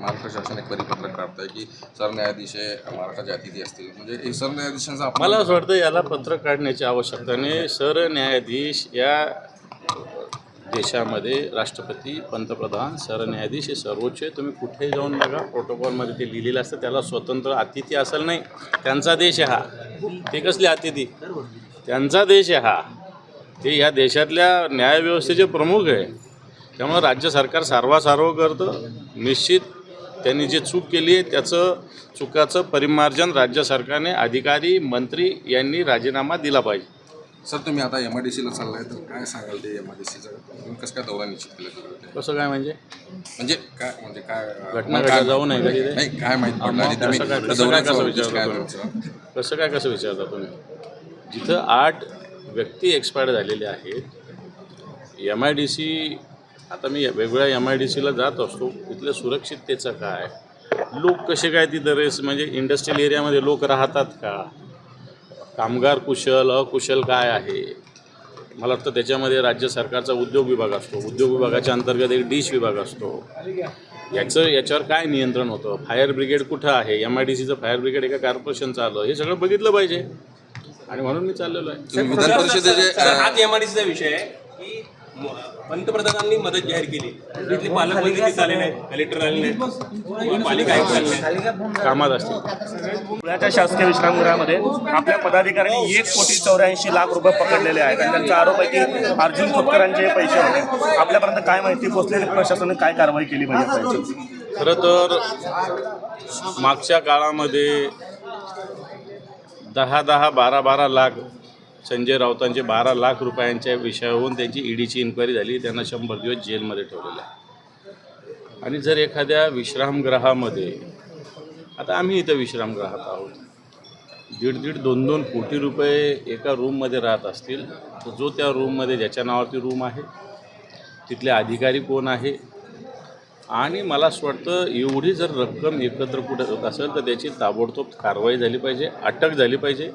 महाराष्ट्र शासन एक परिपत्रक काढतंय की सरन्यायाधीश हे महाराष्ट्राचे अतिथी असतील. म्हणजे हे सरन्यायाधीशांचा अपमान मला असं वाटतं याला पत्र काढण्याची आवश्यकता नाही. सरन्यायाधीश या देशामध्ये राष्ट्रपती पंतप्रधान सरन्यायाधीश हे सर्वोच्च आहे. तुम्ही कुठे जाऊन बघा प्रोटोकॉलमध्ये ते लिहिलेलं असतं. त्याला स्वतंत्र अतिथी असेल नाही. त्यांचा देश आहे हा. ते कसले अतिथी? त्यांचा देश आहे हा. ते या देशातल्या न्यायव्यवस्थेचे प्रमुख आहे. त्यामुळं राज्य सरकार सारवासारव करतं. निश्चित त्यांनी जे चूक केली आहे त्याचं चुकाचं परिमार्जन राज्य सरकारने अधिकारी मंत्री यांनी राजीनामा दिला पाहिजे. सर तुम्ही आता एम आय डी सीला चाललाय तर काय सांगाल ते एम आय डी सीचं तुम्ही कसं काय दौरा निश्चित केलं? कसं काय म्हणजे? म्हणजे काय म्हणजे काय घटना काय- घडल्या जाऊ नये का तिथे? नाही काय माहीत मग तुम्ही कसं काय- कसं काय दौऱ्याचा कसं काय तुमचा? कसं काय कसं विचारता तुम्ही? जिथं आठ व्यक्ती एक्सपायर झालेले आहेत एम आय डी सी आता मी वेगवेगळ्या एम आय डी सीला जात असतो. तिथल्या सुरक्षिततेचं काय? लोक कसे काय तिथं रेस म्हणजे इंडस्ट्रियल एरियामध्ये लोक राहतात का? कामगार कुशल अकुशल काय आहे? मला वाटतं त्याच्यामध्ये राज्य सरकारचा उद्योग विभाग असतो. उद्योग विभागाच्या अंतर्गत एक डिश विभाग असतो. याचं याच्यावर काय नियंत्रण होतं? फायर ब्रिगेड कुठं आहे? एम आय डी सीचं फायर ब्रिगेड एका कॉर्पोरेशनचं आलं. हे सगळं बघितलं पाहिजे. आणि म्हणून मी चाललेलो आहे. विधान परिषदेचे विषय आहे की पंतप्रधानांनी मदत जाहीर केली. तिथले पालकमंत्री तिथे आले नाहीत कलेक्टर आले नाहीत. पालिका आयुक्त आले नाहीत. कामात असतील. पुण्याच्या शासकीय विश्रामगृहामध्ये आपल्या पदाधिकाऱ्यांनी एक कोटी चौऱ्याऐंशी लाख रुपये पकडलेले आहेत. आणि त्यांचा आरोप आहे की अर्जुन खोतकरांचे हे पैसे होते. आपल्यापर्यंत काय माहिती पोहोचलेली प्रशासनाने काय कारवाई केली पाहिजे? खरं तर मागच्या काळामध्ये दहा दहा बारा बारा लाख संजय राऊतांचे बारा लाख रुपयांच्या विषयावरून त्यांची ईडीची इन्क्वायरी झाली. त्यांना शंभर दिवस जेलमध्ये ठेवलेलं आहे. आणि जर एखाद्या विश्रामगृहामध्ये आता आम्ही इथं विश्रामगृहात आहोत. दीड दीड दोन दोन कोटी रुपये एका रूममध्ये राहत असतील तर जो त्या रूममध्ये ज्याच्या नावावरती रूम आहे तिथले अधिकारी कोण आहे? आणि मला असं वाटतं एवढी जर रक्कम एकत्र कुठं होत असेल तर त्याची ताबडतोब कारवाई झाली पाहिजे अटक झाली पाहिजे.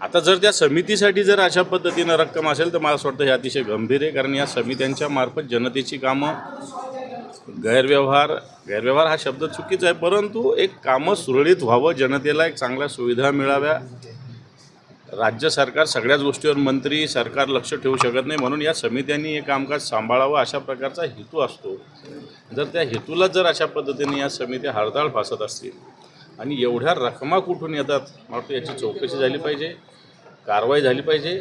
आता जर त्या समितीसाठी जर अशा पद्धतीनं रक्कम असेल तर मला असं वाटतं हे अतिशय गंभीर आहे. कारण या समित्यांच्या मार्फत जनतेची कामं गैरव्यवहार गैरव्यवहार हा शब्द चुकीचा आहे. परंतु एक कामं सुरळीत व्हावं जनतेला एक चांगल्या सुविधा मिळाव्या. राज्य सरकार सगळ्याच गोष्टीवर मंत्री सरकार लक्ष ठेवू शकत नाही. म्हणून या समित्यांनी हे कामकाज सांभाळावं अशा प्रकारचा हेतू असतो. जर त्या हेतूला जर अशा पद्धतीने या समित्या हरताळ फासत असतील आणि एवढ्या रकमा कुठून येतात? मला याची चौकशी झाली पाहिजे कारवाई झाली पाहिजे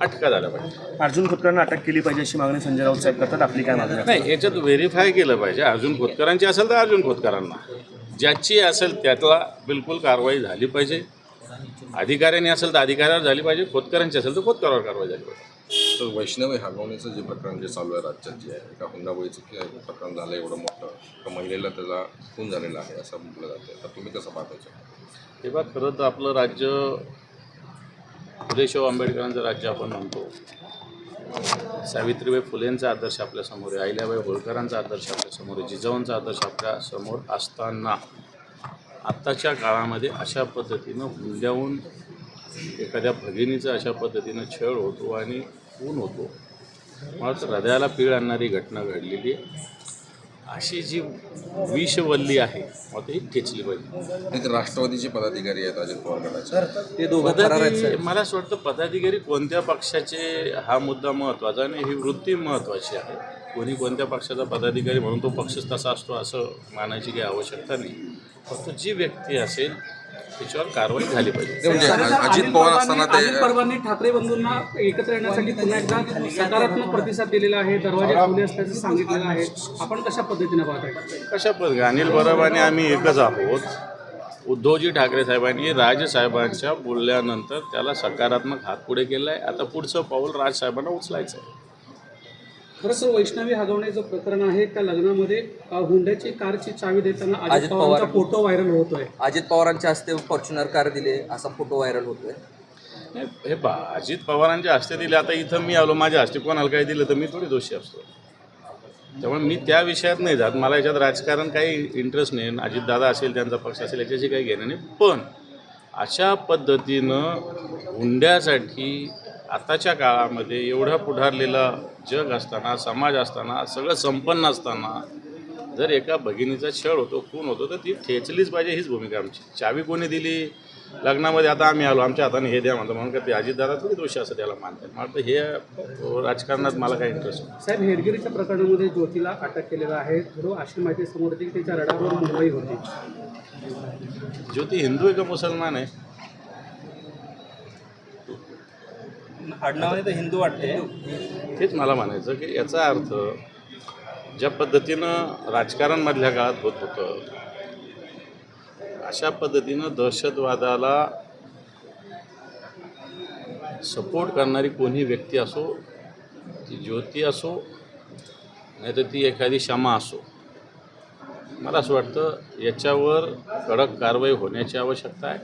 अटका झाल्या पाहिजे. अर्जुन खोतकरांना अटक केली पाहिजे अशी मागणी संजय राऊत साहेब करतात. आपली काय मागणी? नाही याच्यात व्हेरीफाय केलं पाहिजे. अर्जुन खोतकरांची असेल तर अर्जुन खोतकरांना. ज्याची असेल त्यातला बिलकुल कारवाई झाली पाहिजे. अधिकाऱ्यांनी असेल तर अधिकाऱ्यावर झाली पाहिजे. खोतकरांची असेल तर खोतकरावर कारवाई झाली पाहिजे. तर वैष्णवी हगवण्याचं जे प्रकरण जे चालू आहे राज्यात जे आहे एका हुंडाबळीचं प्रकरण झालं एवढं मोठं का महिलेला त्याचा खून झालेला आहे असं म्हटलं जातं. तर तुम्ही कसं पाहताय तेव्हा खरं तर आपलं राज्य फुलेशाहू आंबेडकरांचं राज्य आपण म्हणतो. सावित्रीबाई फुलेंचा आदर्श आपल्यासमोर आहे अहिल्याबाई होळकरांचा आदर्श आपल्यासमोर आहे जिजाऊंचा आदर्श आपल्यासमोर असताना. आत्ताच्या काळामध्ये अशा पद्धतीनं हुंड्याहून एखाद्या भगिनीचा अशा पद्धतीनं छळ होतो आणि खून होतो. मला तर हृदयाला पीळ आणणारी घटना घडलेली आहे. अशी जी विषवल्ली आहे मला ती ठेचली पाहिजे. राष्ट्रवादीचे पदाधिकारी आहेत अजित पवार गटाचे. ते दोघं मला असं वाटतं पदाधिकारी कोणत्या पक्षाचे हा मुद्दा महत्त्वाचा आणि ही वृत्ती महत्त्वाची आहे. कोणी कोणत्या पक्षाचा पदाधिकारी म्हणून तो पक्षच तसा असतो असं मानायची काही आवश्यकता नाही. फक्त जी व्यक्ती असेल त्याच्यावर कारवाई झाली पाहिजे. म्हणजे अजित पवार असताना ते अजित पवारांनी ठाकरे बंधूंना एकत्र येण्यासाठी पुन्हा एकदा सकारात्मक प्रतिसाद दिलेला आहे दरवाजे खुले असल्याचं सांगितलेलं आहे. आपण कशा पद्धतीने पाहताय कशा पद्धती अनिल परब आणि आम्ही एकच आहोत. उद्धवजी ठाकरे साहेबांनी राजसाहेबांच्या बोलल्यानंतर त्याला सकारात्मक हात पुढे केला आहे आता पुढचं पाऊल राजसाहेबांना उचलायचं आहे खरं तर वैष्णवी हगवण्याचं प्रकरण आहे त्या लग्नामध्ये हुंड्याची कारची चावी देताना अजित अजित पवारांचा पवार- फोटो व्हायरल होतोय. अजित पवारांच्या हस्ते फॉर्च्युनर कार दिले असा फोटो व्हायरल होतोय. नाही, हे पा अजित पवारांच्या हस्ते दिले आता इथं मी आलो माझ्या हस्ते कोणाला काही दिलं तर मी थोडी दोषी असतो. त्यामुळे मी त्या विषयात नाही जात मला याच्यात राजकारण काही इंटरेस्ट नाही अजित दादा असेल त्यांचा पक्ष असेल याच्याशी काही घेणं नाही. पण अशा पद्धतीनं हुंड्यासाठी आताच्या काळामध्ये एवढा पुढारलेला जग असताना समाज असताना सगळं संपन्न असताना जर एका भगिनीचा छळ होतो खून होतो तर ती ठेचलीच पाहिजे हीच भूमिका आमची. चावी कोणी दिली? लग्नामध्ये आता आम्ही आलो आमच्या हाताने हे द्या म्हणतो म्हणून का ते अजितदादा थोडी दोषी असं त्याला मानतात. मला हे राजकारणात मला काही इंटरेस्ट नाही. साहेब हेरगिरीच्या प्रकरणामध्ये ज्योतीला अटक केलेलं आहे. थोडं अशी माहिती समोर येते की त्याच्या रडारवर मुंबई होती. ज्योती हिंदू आहे का मुसलमान आहे? आडनावाने तर हिंदू वाटते. तेच मला म्हणायचं की याचा अर्थ ज्या पद्धतीनं राजकारण मधल्या काळात होत होतं अशा पद्धतीनं दहशतवादाला सपोर्ट करणारी कोणी व्यक्ती असो ती ज्योती असो नाही तर ती एखादी क्षमा असो मला असं वाटतं याच्यावर कडक कारवाई होण्याची आवश्यकता आहे.